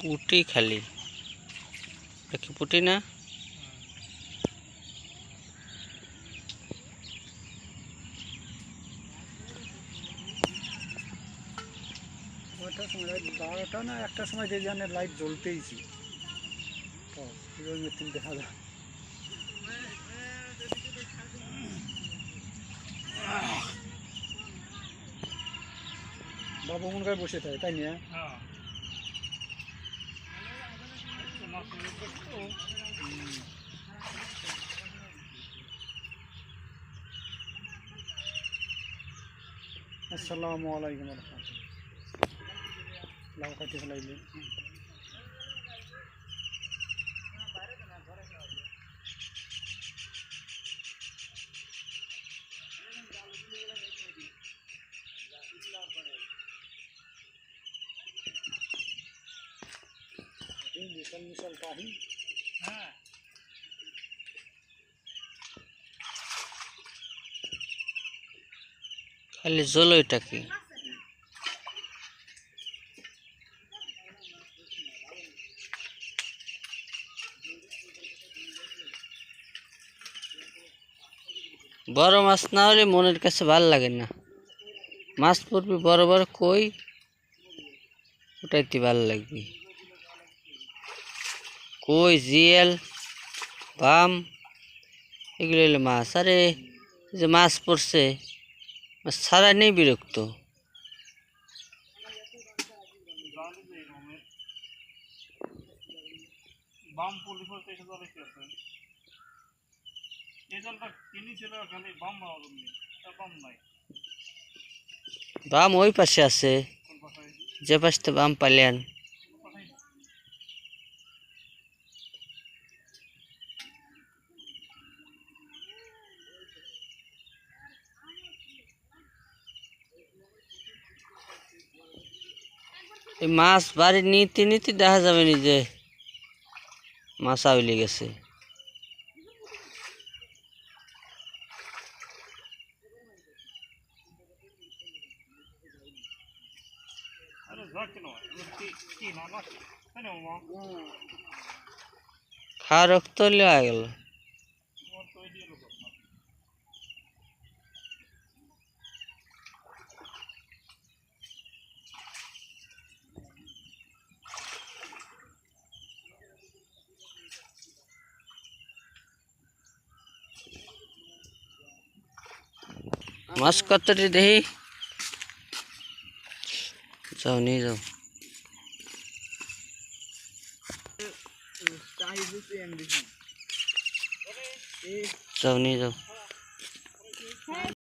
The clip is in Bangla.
পুটি খালি। কি পুটি না? সময় বারোটা না একটা সময় যে জানে লাইট জ্বলতেইছি দেখা যায় বাবু মন করে বসে থাকে তাই নিয়ে আসসালামু আলাইকুম রহমতুল্লাহ। লাউ কাটি ফেলাইলে। মিশাল মিশাল কাহি হ্যাঁ খালি জল ওইটা কি বড় মাছ না হলে মনের কাছে ভালো লাগে না মাছ পড়বি বড় বড় কই ওটাইতে ভালো লাগবে কই জিয়েল বাম এগুলো হলো মাছ। আরে যে মাছ পড়ছে মাছ ছাড়া নেই বিরক্ত। বাম পুলি ফলতে এসে জলে কি এই জলটা কিনি ছিল খালি বাম পাওয়া যাবে বাম নাই। বাম ওই পাশে আছে যে পাশে বাম পালিয়ান। এই মাছ বাড়ি নিতে নিতে দেখা যাবে নি যে মাছ আউলি গেছে খাওয়া রক্ত হলে গেল মাছ কতটি দেখি যাও নিয়ে যাও যাও নিয়ে যাও